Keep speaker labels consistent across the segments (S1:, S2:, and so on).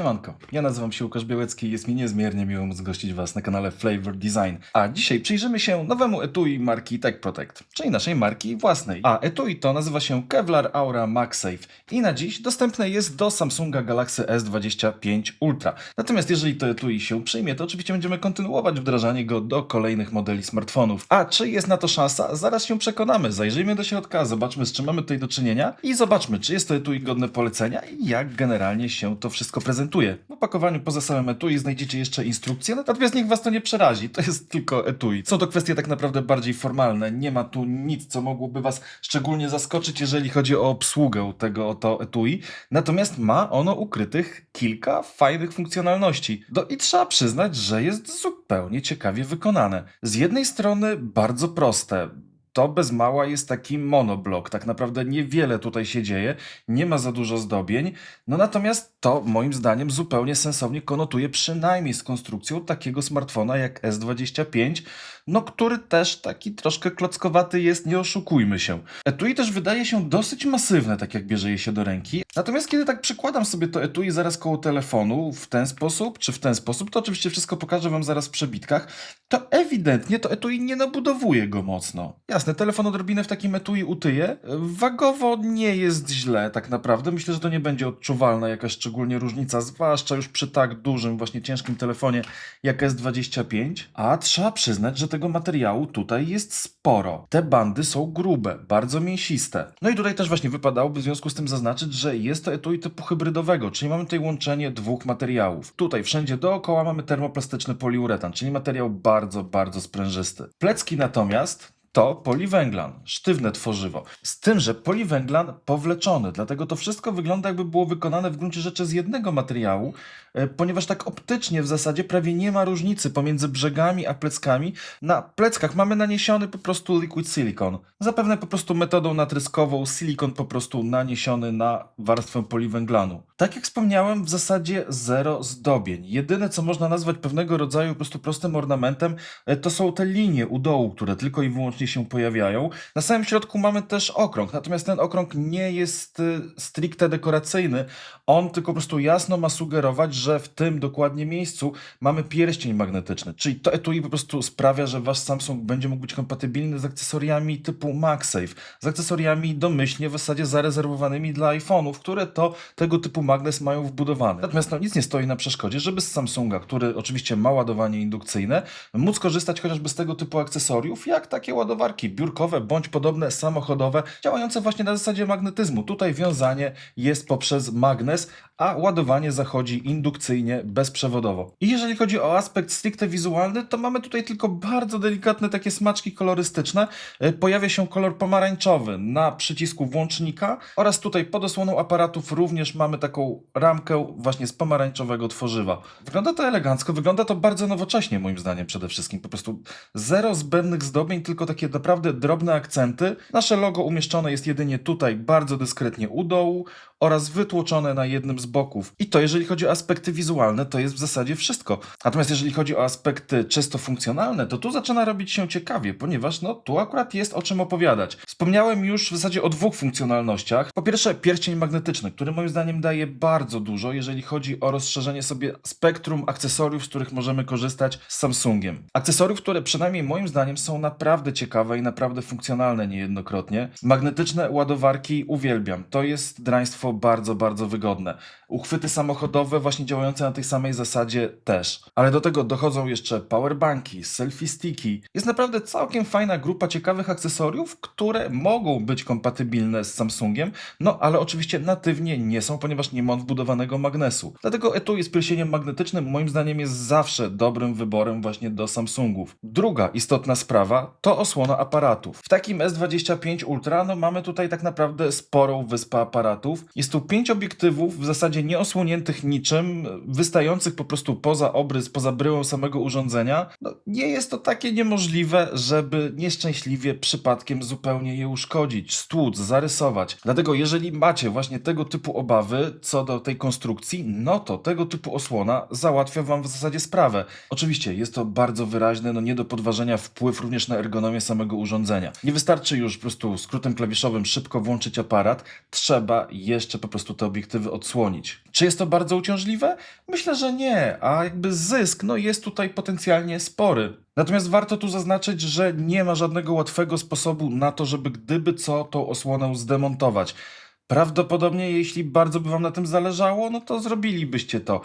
S1: Siemanko, ja nazywam się Łukasz Białecki i jest mi niezmiernie miło móc gościć Was na kanale Flavor Design. A dzisiaj przyjrzymy się nowemu etui marki Tech Protect, czyli naszej marki własnej. A etui to nazywa się Kevlar Aura MagSafe i na dziś dostępne jest do Samsunga Galaxy S25 Ultra. Natomiast jeżeli to etui się przyjmie, to oczywiście będziemy kontynuować wdrażanie go do kolejnych modeli smartfonów. A czy jest na to szansa? Zaraz się przekonamy. Zajrzyjmy do środka, zobaczmy z czym mamy tutaj do czynienia i zobaczmy, czy jest to etui godne polecenia i jak generalnie się to wszystko prezentuje. W opakowaniu poza samym etui znajdziecie jeszcze instrukcje, natomiast niech was to nie przerazi, to jest tylko etui. Są to kwestie tak naprawdę bardziej formalne, nie ma tu nic, co mogłoby was szczególnie zaskoczyć, jeżeli chodzi o obsługę tego oto etui, natomiast ma ono ukrytych kilka fajnych funkcjonalności. No i trzeba przyznać, że jest zupełnie ciekawie wykonane. Z jednej strony bardzo proste, to bez mała jest taki monoblok. Tak naprawdę niewiele tutaj się dzieje, nie ma za dużo zdobień. No natomiast to moim zdaniem zupełnie sensownie konotuje przynajmniej z konstrukcją takiego smartfona jak S25, no który też taki troszkę klockowaty jest, nie oszukujmy się. Etui też wydaje się dosyć masywne, tak jak bierze je się do ręki. Natomiast kiedy tak przykładam sobie to etui zaraz koło telefonu w ten sposób, czy w ten sposób, to oczywiście wszystko pokażę wam zaraz w przebitkach, to ewidentnie to etui nie nabudowuje go mocno. Jasne, telefon odrobinę w takim etui utyje. Wagowo nie jest źle tak naprawdę. Myślę, że to nie będzie odczuwalna jakaś szczególnie różnica, zwłaszcza już przy tak dużym, właśnie ciężkim telefonie jak S25. A trzeba przyznać, że tego materiału tutaj jest sporo. Te bandy są grube, bardzo mięsiste. No i tutaj też właśnie wypadałoby w związku z tym zaznaczyć, że jest to etui typu hybrydowego, czyli mamy tutaj łączenie dwóch materiałów. Tutaj wszędzie dookoła mamy termoplastyczny poliuretan, czyli materiał bardzo, bardzo sprężysty. Plecki natomiast to poliwęglan, sztywne tworzywo. Z tym, że poliwęglan powleczony, dlatego to wszystko wygląda jakby było wykonane w gruncie rzeczy z jednego materiału, ponieważ tak optycznie w zasadzie prawie nie ma różnicy pomiędzy brzegami a pleckami. Na pleckach mamy naniesiony po prostu liquid silicon. Zapewne po prostu metodą natryskową silikon po prostu naniesiony na warstwę poliwęglanu. Tak jak wspomniałem, w zasadzie zero zdobień. Jedyne co można nazwać pewnego rodzaju po prostu prostym ornamentem, e, to są te linie u dołu, które tylko i wyłącznie się pojawiają. Na samym środku mamy też okrąg, natomiast ten okrąg nie jest y, stricte dekoracyjny. On tylko po prostu jasno ma sugerować, że w tym dokładnie miejscu mamy pierścień magnetyczny. Czyli to etui po prostu sprawia, że wasz Samsung będzie mógł być kompatybilny z akcesoriami typu MagSafe, z akcesoriami domyślnie w zasadzie zarezerwowanymi dla iPhone'ów, które to tego typu magnes mają wbudowany. Natomiast no, nic nie stoi na przeszkodzie, żeby z Samsunga, który oczywiście ma ładowanie indukcyjne, móc korzystać chociażby z tego typu akcesoriów, jak takie ładowarki biurkowe bądź podobne samochodowe, działające właśnie na zasadzie magnetyzmu. Tutaj wiązanie jest poprzez magnes, a ładowanie zachodzi indukcyjnie, bezprzewodowo. I jeżeli chodzi o aspekt stricte wizualny, to mamy tutaj tylko bardzo delikatne takie smaczki kolorystyczne. E, Pojawia się kolor pomarańczowy na przycisku włącznika oraz tutaj pod osłoną aparatów również mamy taką ramkę właśnie z pomarańczowego tworzywa. Wygląda to elegancko, wygląda to bardzo nowocześnie moim zdaniem przede wszystkim. Po prostu zero zbędnych zdobień, tylko takie naprawdę drobne akcenty. Nasze logo umieszczone jest jedynie tutaj bardzo dyskretnie u dołu oraz wytłoczone na jednym z boków. I to jeżeli chodzi o aspekty wizualne, to jest w zasadzie wszystko. Natomiast jeżeli chodzi o aspekty czysto funkcjonalne, to tu zaczyna robić się ciekawie, ponieważ no tu akurat jest o czym opowiadać. Wspomniałem już w zasadzie o dwóch funkcjonalnościach. Po pierwsze pierścień magnetyczny, który moim zdaniem daje bardzo dużo, jeżeli chodzi o rozszerzenie sobie spektrum akcesoriów, z których możemy korzystać z Samsungiem. Akcesoriów, które przynajmniej moim zdaniem są naprawdę ciekawe i naprawdę funkcjonalne niejednokrotnie. Magnetyczne ładowarki uwielbiam. To jest draństwo bardzo, bardzo wygodne. Uchwyty samochodowe właśnie działające na tej samej zasadzie też. Ale do tego dochodzą jeszcze powerbanki, selfie sticki. Jest naprawdę całkiem fajna grupa ciekawych akcesoriów, które mogą być kompatybilne z Samsungiem, no ale oczywiście natywnie nie są, ponieważ nie ma wbudowanego magnesu. Dlatego etui z pierścieniem magnetycznym moim zdaniem jest zawsze dobrym wyborem właśnie do Samsungów. Druga istotna sprawa to osłona aparatów. W takim S25 Ultra no mamy tutaj tak naprawdę sporą wyspę aparatów. Jest tu pięć obiektywów w zasadzie nieosłoniętych niczym, wystających po prostu poza obrys, poza bryłą samego urządzenia. No, nie jest to takie niemożliwe, żeby nieszczęśliwie przypadkiem zupełnie je uszkodzić, stłuc, zarysować. Dlatego jeżeli macie właśnie tego typu obawy co do tej konstrukcji, no to tego typu osłona załatwia wam w zasadzie sprawę. Oczywiście jest to bardzo wyraźny, no nie do podważenia wpływ również na ergonomię samego urządzenia. Nie wystarczy już po prostu skrótem klawiszowym szybko włączyć aparat, trzeba jeszcze po prostu te obiektywy odsłonić. Czy jest to bardzo uciążliwe? Myślę, że nie, a jakby zysk no jest tutaj potencjalnie spory. Natomiast warto tu zaznaczyć, że nie ma żadnego łatwego sposobu na to, żeby gdyby co tą osłonę zdemontować. Prawdopodobnie, jeśli bardzo by wam na tym zależało, no to zrobilibyście to.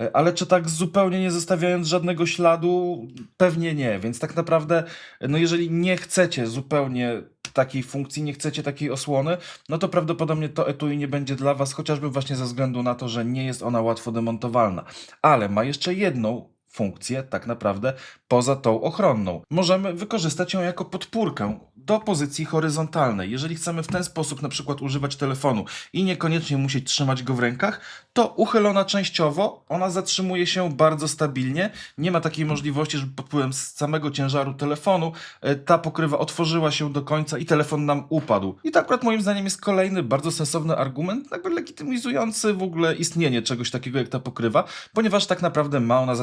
S1: E, Ale czy tak zupełnie nie zostawiając żadnego śladu? Pewnie nie, więc tak naprawdę, no jeżeli nie chcecie zupełnie takiej funkcji, nie chcecie takiej osłony, no to prawdopodobnie to etui nie będzie dla was, chociażby właśnie ze względu na to, że nie jest ona łatwo demontowalna. Ale ma jeszcze jedną funkcję, tak naprawdę, poza tą ochronną. Możemy wykorzystać ją jako podpórkę do pozycji horyzontalnej. Jeżeli chcemy w ten sposób na przykład używać telefonu i niekoniecznie musieć trzymać go w rękach, to uchylona częściowo, ona zatrzymuje się bardzo stabilnie. Nie ma takiej możliwości, żeby pod wpływem samego ciężaru telefonu e, ta pokrywa otworzyła się do końca i telefon nam upadł. I to akurat moim zdaniem jest kolejny bardzo sensowny argument, jakby legitymizujący w ogóle istnienie czegoś takiego jak ta pokrywa, ponieważ tak naprawdę ma ona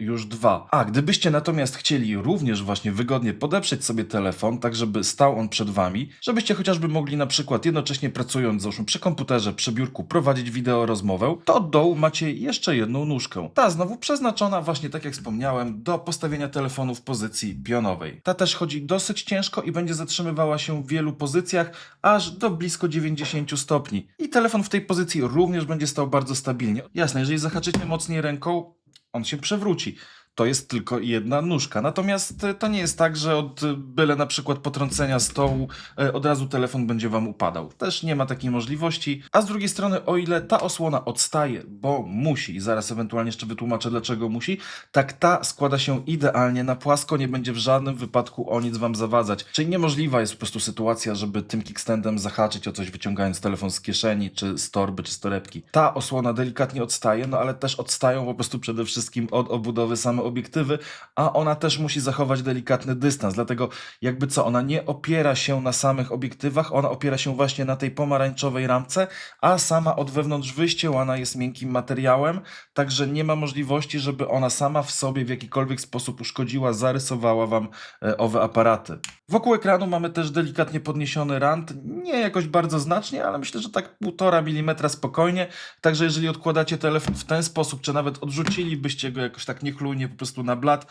S1: już dwa. A gdybyście natomiast chcieli również właśnie wygodnie podeprzeć sobie telefon, tak żeby stał on przed wami, żebyście chociażby mogli na przykład jednocześnie pracując załóżmy przy komputerze, przy biurku prowadzić wideo rozmowę, to od dołu macie jeszcze jedną nóżkę. Ta znowu przeznaczona właśnie tak jak wspomniałem do postawienia telefonu w pozycji pionowej. Ta też chodzi dosyć ciężko i będzie zatrzymywała się w wielu pozycjach aż do blisko 90 stopni. I telefon w tej pozycji również będzie stał bardzo stabilnie. Jasne, jeżeli zahaczycie mocniej ręką, on się przewróci. To jest tylko jedna nóżka. Natomiast e, to nie jest tak, że od e, byle na przykład potrącenia stołu e, od razu telefon będzie wam upadał. Też nie ma takiej możliwości. A z drugiej strony, o ile ta osłona odstaje, bo musi, zaraz ewentualnie jeszcze wytłumaczę dlaczego musi, tak ta składa się idealnie na płasko, nie będzie w żadnym wypadku o nic wam zawadzać. Czyli niemożliwa jest po prostu sytuacja, żeby tym kickstandem zahaczyć o coś wyciągając telefon z kieszeni, czy z torby, czy z torebki. Ta osłona delikatnie odstaje, no ale też odstają po prostu przede wszystkim od obudowy obiektywy, a ona też musi zachować delikatny dystans, dlatego jakby co, ona nie opiera się na samych obiektywach, ona opiera się właśnie na tej pomarańczowej ramce, a sama od wewnątrz wyściełana jest miękkim materiałem, także nie ma możliwości, żeby ona sama w sobie w jakikolwiek sposób uszkodziła, zarysowała wam e, owe aparaty. Wokół ekranu mamy też delikatnie podniesiony rand, nie jakoś bardzo znacznie, ale myślę, że tak 1,5 mm spokojnie, także jeżeli odkładacie telefon w ten sposób, czy nawet odrzucilibyście go jakoś tak niechlujnie po prostu na blat,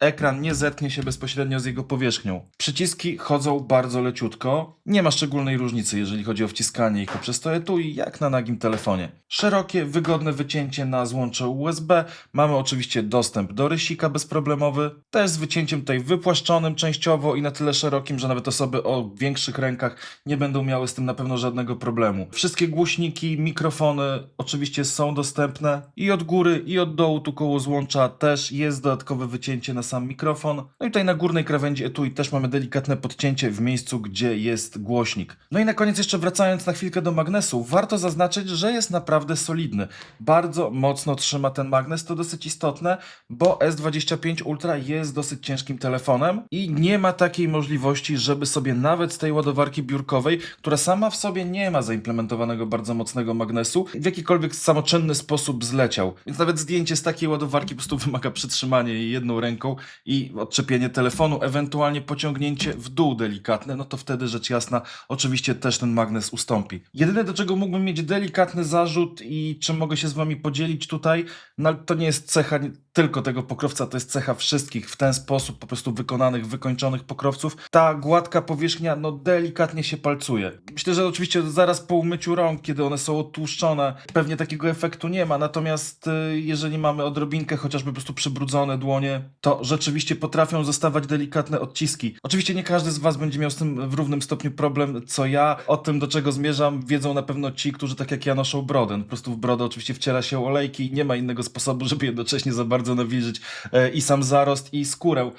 S1: ekran nie zetknie się bezpośrednio z jego powierzchnią. Przyciski chodzą bardzo leciutko, nie ma szczególnej różnicy, jeżeli chodzi o wciskanie ich poprzez to etui, jak na nagim telefonie. Szerokie, wygodne wycięcie na złącze USB, mamy oczywiście dostęp do rysika bezproblemowy, też z wycięciem tutaj wypłaszczonym częściowo i na tyle szerokim, że nawet osoby o większych rękach nie będą miały z tym na pewno żadnego problemu. Wszystkie głośniki, mikrofony oczywiście są dostępne i od góry, i od dołu, tu koło złącza też jest dodatkowe wycięcie na sam mikrofon. No i tutaj na górnej krawędzi etui też mamy delikatne podcięcie w miejscu, gdzie jest głośnik. No i na koniec jeszcze wracając na chwilkę do magnesu, warto zaznaczyć, że jest naprawdę solidny. Bardzo mocno trzyma ten magnes, to dosyć istotne, bo S25 Ultra jest dosyć ciężkim telefonem i nie ma takiej możliwości, żeby sobie nawet z tej ładowarki biurkowej, która sama w sobie nie ma zaimplementowanego bardzo mocnego magnesu, w jakikolwiek samoczynny sposób zleciał. Więc nawet zdjęcie z takiej ładowarki po prostu wymaga przytrzymania jej jedną ręką i odczepienie telefonu, ewentualnie pociągnięcie w dół delikatne, no to wtedy rzecz jasna, oczywiście też ten magnes ustąpi. Jedyne do czego mógłbym mieć delikatny zarzut i czym mogę się z wami podzielić tutaj, no to nie jest cecha tylko tego pokrowca, to jest cecha wszystkich w ten sposób po prostu wykonanych, wykończonych pokrowców. Ta gładka powierzchnia no delikatnie się palcuje. Myślę, że oczywiście zaraz po umyciu rąk, kiedy one są odtłuszczone, pewnie takiego efektu nie ma, natomiast y, jeżeli mamy odrobinkę chociażby po prostu przybrudzone dłonie, to rzeczywiście potrafią zostawać delikatne odciski. Oczywiście nie każdy z was będzie miał z tym w równym stopniu problem co ja. O tym, do czego zmierzam, wiedzą na pewno ci, którzy tak jak ja noszą brodę. Po prostu w brodę oczywiście wciela się olejki i nie ma innego sposobu, żeby jednocześnie za bardzo nawilżyć e, i sam zarost, i skórę.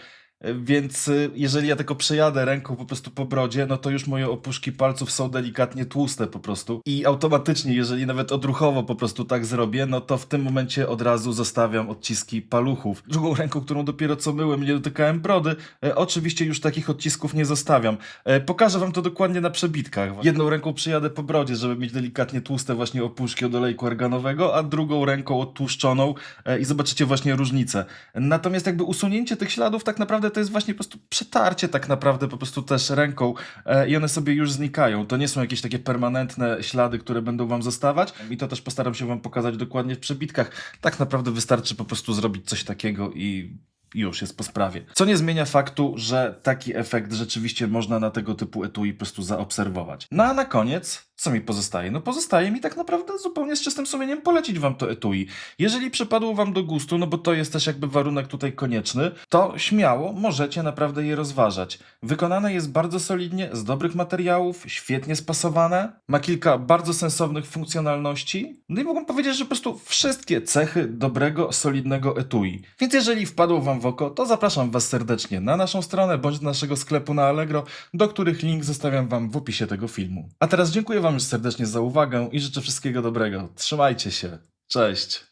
S1: Więc y, jeżeli ja tylko przejadę ręką po prostu po brodzie, no to już moje opuszki palców są delikatnie tłuste po prostu. I automatycznie, jeżeli nawet odruchowo po prostu tak zrobię, no to w tym momencie od razu zostawiam odciski paluchów. Drugą ręką, którą dopiero co myłem, nie dotykałem brody, e, oczywiście już takich odcisków nie zostawiam. E, pokażę wam to dokładnie na przebitkach. Jedną ręką przejadę po brodzie, żeby mieć delikatnie tłuste właśnie opuszki od olejku arganowego, a drugą ręką odtłuszczoną e, i zobaczycie właśnie różnicę. Natomiast jakby usunięcie tych śladów tak naprawdę naprawdę to jest właśnie po prostu przetarcie tak naprawdę po prostu też ręką e, i one sobie już znikają. To nie są jakieś takie permanentne ślady, które będą wam zostawać i to też postaram się wam pokazać dokładnie w przebitkach. Tak naprawdę wystarczy po prostu zrobić coś takiego i już jest po sprawie. Co nie zmienia faktu, że taki efekt rzeczywiście można na tego typu etui po prostu zaobserwować. No a na koniec, co mi pozostaje? No pozostaje mi tak naprawdę zupełnie z czystym sumieniem polecić wam to etui. Jeżeli przypadło wam do gustu, no bo to jest też jakby warunek tutaj konieczny, to śmiało możecie naprawdę je rozważać. Wykonane jest bardzo solidnie, z dobrych materiałów, świetnie spasowane, ma kilka bardzo sensownych funkcjonalności, no i mogę powiedzieć, że po prostu wszystkie cechy dobrego, solidnego etui. Więc jeżeli wpadło wam w oko, to zapraszam was serdecznie na naszą stronę bądź do naszego sklepu na Allegro, do których link zostawiam wam w opisie tego filmu. A teraz wam już serdecznie za uwagę i życzę wszystkiego dobrego. Trzymajcie się. Cześć.